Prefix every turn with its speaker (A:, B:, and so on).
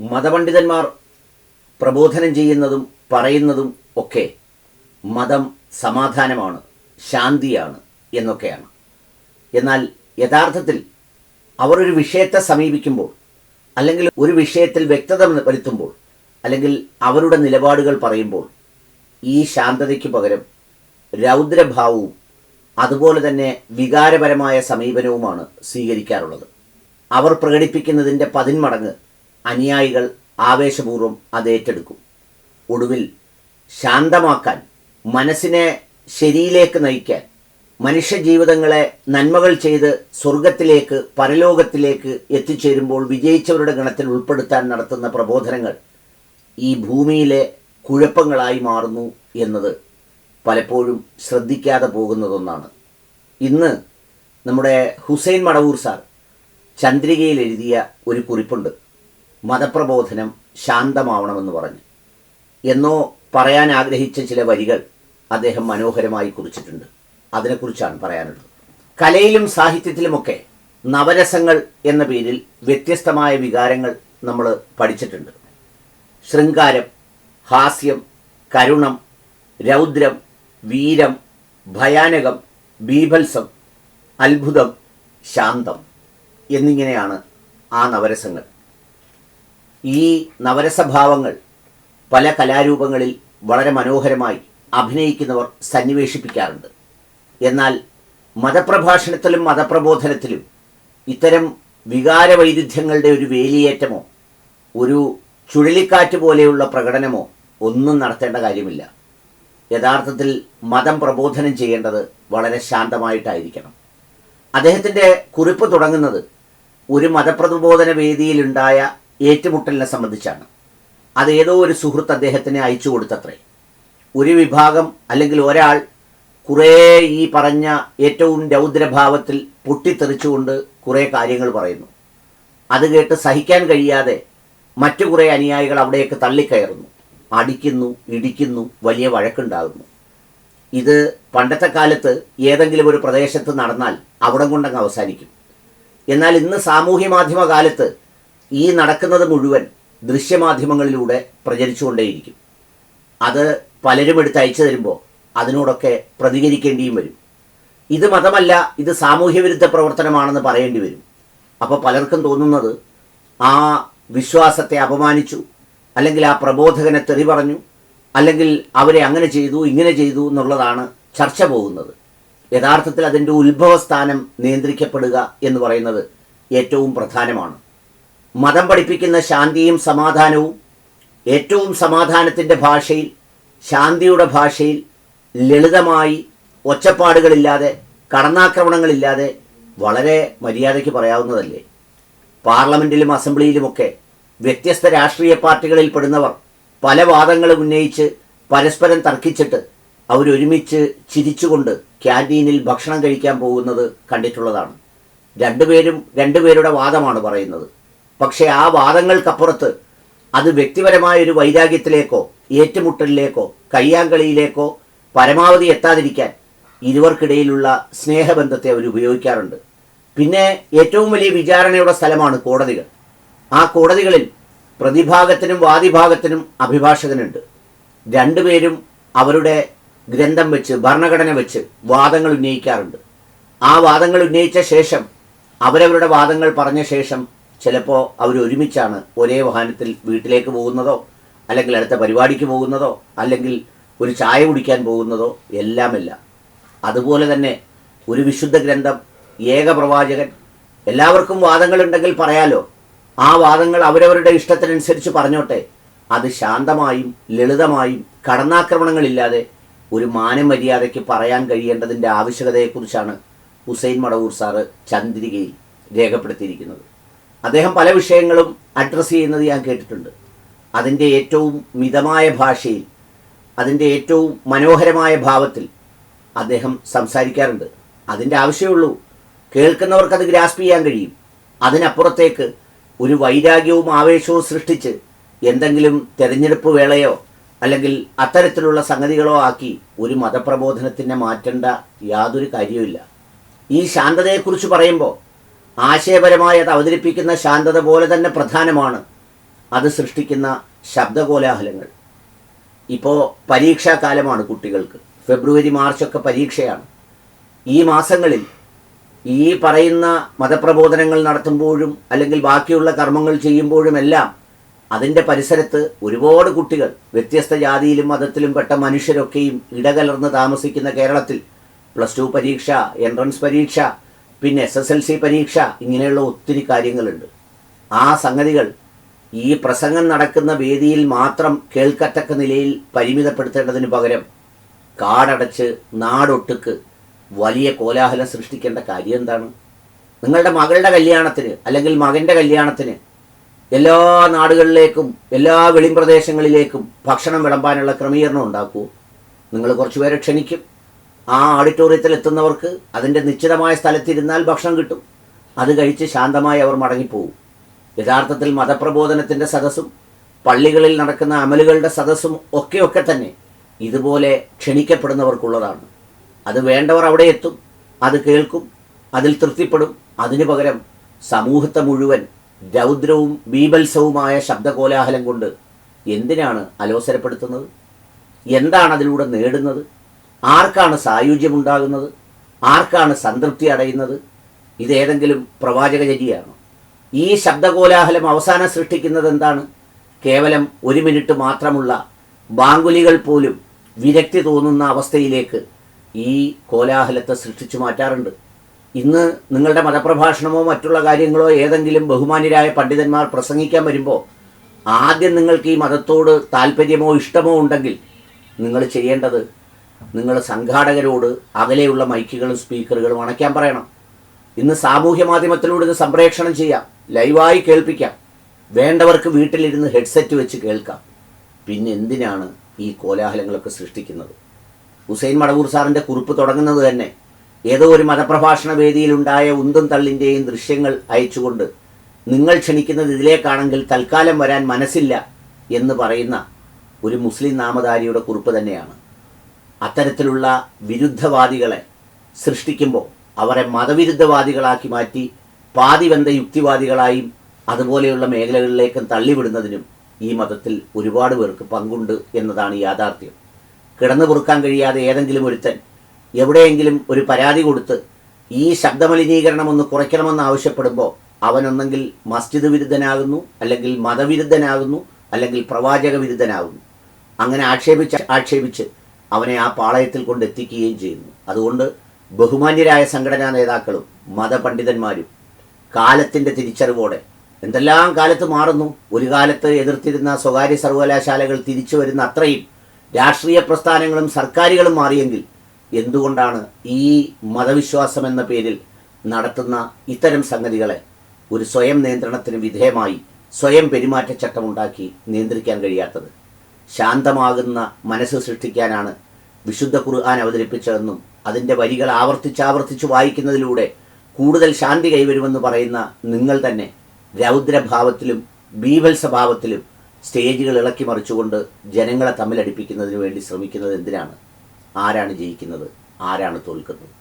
A: മതപണ്ഡിതന്മാർ പ്രബോധനം ചെയ്യുന്നതും പറയുന്നതും ഒക്കെ മതം സമാധാനമാണ് ശാന്തിയാണ് എന്നൊക്കെയാണ്. എന്നാൽ യഥാർത്ഥത്തിൽ അവർ ഒരു വിഷയത്തെ സമീപിക്കുമ്പോൾ അല്ലെങ്കിൽ ഒരു വിഷയത്തിൽ വ്യക്തത വരുത്തുമ്പോൾ അല്ലെങ്കിൽ അവരുടെ നിലപാടുകൾ പറയുമ്പോൾ ഈ ശാന്തതയ്ക്ക് പകരം രൗദ്രഭാവവും അതുപോലെ തന്നെ വികാരപരമായ സമീപനവുമാണ് സ്വീകരിക്കാറുള്ളത്. അവർ പ്രകടിപ്പിക്കുന്നതിന്റെ പതിന്മടങ്ങ് അനുയായികൾ ആവേശപൂർവം അത് ഏറ്റെടുക്കും. ഒടുവിൽ ശാന്തമാക്കാൻ മനസ്സിനെ ശരിയിലേക്ക് നയിക്കാൻ മനുഷ്യജീവിതങ്ങളെ നന്മകൾ ചെയ്ത് സ്വർഗത്തിലേക്ക് പരലോകത്തിലേക്ക് എത്തിച്ചേരുമ്പോൾ വിജയിച്ചവരുടെ ഗണത്തിൽ ഉൾപ്പെടുത്താൻ നടത്തുന്ന പ്രബോധനങ്ങൾ ഈ ഭൂമിയിലെ കുഴപ്പങ്ങളായി മാറുന്നു എന്നത് പലപ്പോഴും ശ്രദ്ധിക്കാതെ പോകുന്നതൊന്നാണ്. ഇന്ന് നമ്മുടെ ഹുസൈൻ മടവൂർ സാർ ചന്ദ്രികയിൽ എഴുതിയ ഒരു കുറിപ്പുണ്ട്. മതപ്രബോധനം ശാന്തമാവണമെന്ന് പറഞ്ഞു. എന്നോ പറയാൻ ആഗ്രഹിച്ച ചില വരികൾ അദ്ദേഹം മനോഹരമായി കുറിച്ചിട്ടുണ്ട്. അതിനെക്കുറിച്ചാണ് പറയാനുള്ളത്. കലയിലും സാഹിത്യത്തിലുമൊക്കെ നവരസങ്ങൾ എന്ന പേരിൽ വ്യത്യസ്തമായ വികാരങ്ങൾ നമ്മൾ പഠിച്ചിട്ടുണ്ട്. ശൃംഗാരം ഹാസ്യം കരുണം രൗദ്രം വീരം ഭയാനകം ബീഭത്സം അത്ഭുതം ശാന്തം എന്നിങ്ങനെയാണ് ആ നവരസങ്ങൾ. ഈ നവരസഭാവങ്ങൾ പല കലാരൂപങ്ങളിൽ വളരെ മനോഹരമായി അഭിനയിക്കുന്നവർ സന്നിവേശിപ്പിക്കാറുണ്ട്. എന്നാൽ മതപ്രഭാഷണത്തിലും മതപ്രബോധനത്തിലും ഇത്തരം വികാരവൈരുദ്ധ്യങ്ങളുടെ ഒരു വേലിയേറ്റമോ ഒരു ചുഴലിക്കാറ്റ് പോലെയുള്ള പ്രകടനമോ ഒന്നും നടത്തേണ്ട കാര്യമില്ല. യഥാർത്ഥത്തിൽ മതം പ്രബോധനം ചെയ്യേണ്ടത് വളരെ ശാന്തമായിട്ടായിരിക്കണം. അദ്ദേഹത്തിന്റെ കുറിപ്പ് തുടങ്ങുന്നത് ഒരു മതപ്രബോധന വേദിയിലുണ്ടായ ഏറ്റുമുട്ടലിനെ സംബന്ധിച്ചാണ്. അത് ഏതോ ഒരു സുഹൃത്ത് അദ്ദേഹത്തിന് അയച്ചു കൊടുത്തത്രേ. ഒരു വിഭാഗം അല്ലെങ്കിൽ ഒരാൾ കുറേ ഈ പറഞ്ഞ ഏറ്റവും രൗദ്രഭാവത്തിൽ പൊട്ടിത്തെറിച്ചുകൊണ്ട് കുറേ കാര്യങ്ങൾ പറയുന്നു. അത് കേട്ട് സഹിക്കാൻ കഴിയാതെ മറ്റു കുറേ അനുയായികൾ അവിടേക്ക് തള്ളിക്കയറുന്നു. അടിക്കുന്നു ഇടിക്കുന്നു വലിയ വഴക്കുണ്ടാകുന്നു. ഇത് പണ്ടത്തെ കാലത്ത് ഏതെങ്കിലും ഒരു പ്രദേശത്ത് നടന്നാൽ അവിടം കൊണ്ടങ്ങ് അവസാനിക്കും. എന്നാൽ ഇന്ന് സാമൂഹ്യ മാധ്യമ കാലത്ത് ഈ നടക്കുന്നത് മുഴുവൻ ദൃശ്യമാധ്യമങ്ങളിലൂടെ പ്രചരിച്ചുകൊണ്ടേയിരിക്കും. അത് പലരും എടുത്ത് അയച്ചു തരുമ്പോൾ അതിനോടൊക്കെ പ്രതികരിക്കേണ്ടിയും വരും. ഇത് മതമല്ല ഇത് സാമൂഹ്യവിരുദ്ധ പ്രവർത്തനമാണെന്ന് പറയേണ്ടി വരും. അപ്പോൾ പലർക്കും തോന്നുന്നത് ആ വിശ്വാസത്തെ അപമാനിച്ചു അല്ലെങ്കിൽ ആ പ്രബോധകനെ തെറി പറഞ്ഞു അല്ലെങ്കിൽ അവരെ അങ്ങനെ ചെയ്തു ഇങ്ങനെ ചെയ്തു എന്നുള്ളതാണ് ചർച്ച പോകുന്നത്. യഥാർത്ഥത്തിൽ അതിന്റെ ഉത്ഭവസ്ഥാനം നിയന്ത്രിക്കപ്പെടുക എന്ന് പറയുന്നത് ഏറ്റവും പ്രധാനമാണ്. മതം പഠിപ്പിക്കുന്ന ശാന്തിയും സമാധാനവും ഏറ്റവും സമാധാനത്തിന്റെ ഭാഷയിൽ ശാന്തിയുടെ ഭാഷയിൽ ലളിതമായി ഒച്ചപ്പാടുകളില്ലാതെ കടന്നാക്രമണങ്ങളില്ലാതെ വളരെ മര്യാദയ്ക്ക് പറയാവുന്നതല്ലേ? പാർലമെന്റിലും അസംബ്ലിയിലുമൊക്കെ വ്യത്യസ്ത രാഷ്ട്രീയ പാർട്ടികളിൽ പെടുന്നവർ പല വാദങ്ങളും ഉന്നയിച്ച് പരസ്പരം തർക്കിച്ചിട്ട് അവരൊരുമിച്ച് ചിരിച്ചുകൊണ്ട് ക്യാന്റീനിൽ ഭക്ഷണം കഴിക്കാൻ പോകുന്നത് കണ്ടിട്ടുള്ളതാണ്. രണ്ടുപേരും രണ്ടുപേരുടെ വാദമാണ് പറയുന്നത്. പക്ഷേ ആ വാദങ്ങൾക്കപ്പുറത്ത് അത് വ്യക്തിപരമായ ഒരു വൈരാഗ്യത്തിലേക്കോ ഏറ്റുമുട്ടലിലേക്കോ കയ്യാങ്കളിയിലേക്കോ പരമാവധി എത്താതിരിക്കാൻ ഇരുവർക്കിടയിലുള്ള സ്നേഹബന്ധത്തെ അവർ ഉപയോഗിക്കാറുണ്ട്. പിന്നെ ഏറ്റവും വലിയ വിചാരണയുടെ സ്ഥലമാണ് കോടതികൾ. ആ കോടതികളിൽ പ്രതിഭാഗത്തിനും വാദിഭാഗത്തിനും അഭിഭാഷകനുണ്ട്. രണ്ടുപേരും അവരുടെ ഗ്രന്ഥം വെച്ച് ഭരണഘടന വെച്ച് വാദങ്ങൾ ഉന്നയിക്കാറുണ്ട്. ആ വാദങ്ങൾ ഉന്നയിച്ച ശേഷം അവരവരുടെ വാദങ്ങൾ പറഞ്ഞ ശേഷം ചിലപ്പോൾ അവർ ഒരുമിച്ചാണ് ഒരേ വാഹനത്തിൽ വീട്ടിലേക്ക് പോകുന്നതോ അല്ലെങ്കിൽ അടുത്ത പരിപാടിക്ക് പോകുന്നതോ അല്ലെങ്കിൽ ഒരു ചായ കുടിക്കാൻ പോകുന്നതോ എല്ലാമല്ല. അതുപോലെ തന്നെ ഒരു വിശുദ്ധ ഗ്രന്ഥം ഏകപ്രവാചകൻ എല്ലാവർക്കും വാദങ്ങളുണ്ടെങ്കിൽ പറയാലോ. ആ വാദങ്ങൾ അവരവരുടെ ഇഷ്ടത്തിനനുസരിച്ച് പറഞ്ഞോട്ടെ. അത് ശാന്തമായും ലളിതമായും കടന്നാക്രമണങ്ങളില്ലാതെ ഒരു മാനമര്യാദയ്ക്ക് പറയാൻ കഴിയേണ്ടതിന്റെ ആവശ്യകതയെക്കുറിച്ചാണ് ഹുസൈൻ മടവൂർ സാറ് ചന്ദ്രികയിൽ രേഖപ്പെടുത്തിയിരിക്കുന്നത്. അദ്ദേഹം പല വിഷയങ്ങളും അഡ്രസ്സ് ചെയ്യുന്നത് ഞാൻ കേട്ടിട്ടുണ്ട്. അതിന്റെ ഏറ്റവും മിതമായ ഭാഷയിൽ അതിന്റെ ഏറ്റവും മനോഹരമായ ഭാവത്തിൽ അദ്ദേഹം സംസാരിക്കാറുണ്ട്. അതിന്റെ ആവശ്യമുള്ളൂ. കേൾക്കുന്നവർക്കത് ഗ്രാസ്പ് ചെയ്യാൻ കഴിയും. അതിനപ്പുറത്തേക്ക് ഒരു വൈരാഗ്യവും ആവേശവും സൃഷ്ടിച്ച് എന്തെങ്കിലും തെരഞ്ഞെടുപ്പ് വേളയോ അല്ലെങ്കിൽ അത്തരത്തിലുള്ള സംഗതികളോ ആക്കി ഒരു മതപ്രബോധനത്തിനെ മാറ്റേണ്ട യാതൊരു കാര്യവുമില്ല. ഈ ശാന്തതയെക്കുറിച്ച് പറയുമ്പോൾ ആശയപരമായി അത് അവതരിപ്പിക്കുന്ന ശാന്തത പോലെ തന്നെ പ്രധാനമാണ്. അത് സൃഷ്ടിക്കുന്ന ശബ്ദകോലാഹലങ്ങൾ. ഇപ്പോൾ പരീക്ഷാകാലമാണ് കുട്ടികൾക്ക്. ഫെബ്രുവരി മാർച്ചൊക്കെ പരീക്ഷയാണ്. ഈ മാസങ്ങളിൽ ഈ പറയുന്ന മതപ്രബോധനങ്ങൾ നടത്തുമ്പോഴും അല്ലെങ്കിൽ ബാക്കിയുള്ള കർമ്മങ്ങൾ ചെയ്യുമ്പോഴുമെല്ലാം അതിന്റെ പരിസരത്ത് ഒരുപാട് കുട്ടികൾ വ്യത്യസ്ത ജാതിയിലും മതത്തിലും പെട്ട മനുഷ്യരൊക്കെയും ഇടകലർന്ന് താമസിക്കുന്ന കേരളത്തിൽ പ്ലസ് ടു പരീക്ഷ എൻട്രൻസ് പരീക്ഷ പിന്നെ എസ് എസ് എൽ സി പരീക്ഷ ഇങ്ങനെയുള്ള ഒത്തിരി കാര്യങ്ങളുണ്ട്. ആ സംഗതികൾ ഈ പ്രസംഗം നടക്കുന്ന വേദിയിൽ മാത്രം കേൾക്കത്തക്ക നിലയിൽ പരിമിതപ്പെടുത്തേണ്ടതിന് പകരം കാടടച്ച് നാടൊട്ടുക്ക് വലിയ കോലാഹലം സൃഷ്ടിക്കേണ്ട കാര്യം എന്താണ്? നിങ്ങളുടെ മകളുടെ കല്യാണത്തിന് അല്ലെങ്കിൽ മകന്റെ കല്യാണത്തിന് എല്ലാ നാടുകളിലേക്കും എല്ലാ വെളിമ്പ്രദേശങ്ങളിലേക്കും ഭക്ഷണം വിളമ്പാനുള്ള ക്രമീകരണം ഉണ്ടാക്കൂ. നിങ്ങൾ കുറച്ചുപേരെ ക്ഷണിക്കും. ആ ഓഡിറ്റോറിയത്തിൽ എത്തുന്നവർക്ക് അതിന്റെ നിശ്ചിതമായ സ്ഥലത്തിരുന്നാൽ ഭക്ഷണം കിട്ടും. അത് കഴിച്ച് ശാന്തമായി അവർ മടങ്ങിപ്പോവും. യഥാർത്ഥത്തിൽ മതപ്രബോധനത്തിന്റെ സദസ്സും പള്ളികളിൽ നടക്കുന്ന അമലുകളുടെ സദസ്സും ഒക്കെയൊക്കെ ഒക്കെ തന്നെ ഇതുപോലെ ക്ഷണിക്കപ്പെടുന്നവർക്കുള്ളതാണ്. അത് വേണ്ടവർ അവിടെ എത്തും അത് കേൾക്കും അതിൽ തൃപ്തിപ്പെടും. അതിനു പകരം സമൂഹത്തെ മുഴുവൻ രൗദ്രവും ബീഭത്സവുമായ ശബ്ദകോലാഹലം കൊണ്ട് എന്തിനാണ് അലോസരപ്പെടുത്തുന്നത്? എന്താണ് അതിലൂടെ നേടുന്നത്? ആർക്കാണ് സായുജ്യമുണ്ടാകുന്നത്? ആർക്കാണ് സംതൃപ്തി അടയുന്നത്? ഇതേതെങ്കിലും പ്രവാചകചര്യയാണോ ഈ ശബ്ദകോലാഹലം അവസാനം സൃഷ്ടിക്കുന്നത് എന്താണ്? കേവലം ഒരു മിനിറ്റ് മാത്രമുള്ള ബാങ്കുലികൾ പോലും വിരക്തി തോന്നുന്ന അവസ്ഥയിലേക്ക് ഈ കോലാഹലത്തെ സൃഷ്ടിച്ചു മാറ്റാറുണ്ട്. ഇന്ന് നിങ്ങളുടെ മതപ്രഭാഷണമോ മറ്റുള്ള കാര്യങ്ങളോ ഏതെങ്കിലും ബഹുമാന്യരായ പണ്ഡിതന്മാർ പ്രസംഗിക്കാൻ വരുമ്പോൾ ആദ്യം നിങ്ങൾക്ക് ഈ മതത്തോട് താല്പര്യമോ ഇഷ്ടമോ ഉണ്ടെങ്കിൽ നിങ്ങൾ ചെയ്യേണ്ടത് നിങ്ങൾ സംഘാടകരോട് അകലെയുള്ള മൈക്കുകളും സ്പീക്കറുകളും അണയ്ക്കാൻ പറയണം. ഇന്ന് സാമൂഹ്യ മാധ്യമത്തിലൂടെ ഇത് സംപ്രേഷണം ചെയ്യാം. ലൈവായി കേൾപ്പിക്കാം. വേണ്ടവർക്ക് വീട്ടിലിരുന്ന് ഹെഡ്സെറ്റ് വെച്ച് കേൾക്കാം. പിന്നെ എന്തിനാണ് ഈ കോലാഹലങ്ങളൊക്കെ സൃഷ്ടിക്കുന്നത്? ഹുസൈൻ മടവൂർ സാറിന്റെ കുറിപ്പ് തുടങ്ങുന്നത് തന്നെ ഏതോ ഒരു മതപ്രഭാഷണ വേദിയിലുണ്ടായ ഉന്തും തള്ളിന്റെയും ദൃശ്യങ്ങൾ അയച്ചുകൊണ്ട് നിങ്ങൾ ക്ഷണിക്കുന്നത് ഇതിലേക്കാണെങ്കിൽ തൽക്കാലം വരാൻ മനസ്സില്ല എന്ന് പറയുന്ന ഒരു മുസ്ലിം നാമധാരിയുടെ കുറിപ്പ് തന്നെയാണ്. അത്തരത്തിലുള്ള വിരുദ്ധവാദികളെ സൃഷ്ടിക്കുമ്പോൾ അവരെ മതവിരുദ്ധവാദികളാക്കി മാറ്റി പാതിവന്ത യുക്തിവാദികളായും അതുപോലെയുള്ള മേഖലകളിലേക്കും തള്ളിവിടുന്നതിനും ഈ മതത്തിൽ ഒരുപാട് പേർക്ക് പങ്കുണ്ട് എന്നതാണ് യാഥാർത്ഥ്യം. കിടന്നു പൊറുക്കാൻ കഴിയാതെ ഏതെങ്കിലും ഒരുത്തൻ എവിടെയെങ്കിലും ഒരു പരാതി കൊടുത്ത് ഈ ശബ്ദമലിനീകരണം ഒന്ന് കുറയ്ക്കണമെന്ന് ആവശ്യപ്പെടുമ്പോൾ അവനൊന്നെങ്കിൽ മസ്ജിദ് വിരുദ്ധനാകുന്നു അല്ലെങ്കിൽ മതവിരുദ്ധനാകുന്നു അല്ലെങ്കിൽ പ്രവാചക വിരുദ്ധനാകുന്നു. അങ്ങനെ ആക്ഷേപിച്ച് ആക്ഷേപിച്ച് അവനെ ആ പാളയത്തിൽ കൊണ്ടെത്തിക്കുകയും ചെയ്യുന്നു. അതുകൊണ്ട് ബഹുമാന്യരായ സംഘടനാ നേതാക്കളും മതപണ്ഡിതന്മാരും കാലത്തിന്റെ തിരിച്ചറിവോടെ എന്തെല്ലാം കാലത്ത് മാറുന്നു? ഒരു കാലത്ത് എതിർത്തിരുന്ന സ്വകാര്യ സർവകലാശാലകൾ തിരിച്ചു വരുന്ന അത്രയും രാഷ്ട്രീയ പ്രസ്ഥാനങ്ങളും സർക്കാരുകളും മാറിയെങ്കിൽ എന്തുകൊണ്ടാണ് ഈ മതവിശ്വാസം എന്ന പേരിൽ നടത്തുന്ന ഇത്തരം സംഗതികളെ ഒരു സ്വയം നിയന്ത്രണത്തിന് വിധേയമായി സ്വയം പെരുമാറ്റച്ചട്ടമുണ്ടാക്കി നിയന്ത്രിക്കാൻ കഴിയാത്തത്? ശാന്തമാകുന്ന മനസ്സ് സൃഷ്ടിക്കാനാണ് വിശുദ്ധ ഖുർആൻ അവതരിപ്പിച്ചതെന്നും അതിന്റെ വരികൾ ആവർത്തിച്ചാവർത്തിച്ച് വായിക്കുന്നതിലൂടെ കൂടുതൽ ശാന്തി കൈവരുമെന്ന് പറയുന്ന നിങ്ങൾ തന്നെ രൗദ്രഭാവത്തിലും ബീഭത്സഭാവത്തിലും സ്റ്റേജുകൾ ഇളക്കി മറിച്ചുകൊണ്ട് ജനങ്ങളെ തമ്മിലടിപ്പിക്കുന്നതിന് വേണ്ടി ശ്രമിക്കുന്നത് എന്തിനാണ്? ആരാണ് ജയിക്കുന്നത്? ആരാണ് തോൽക്കുന്നത്?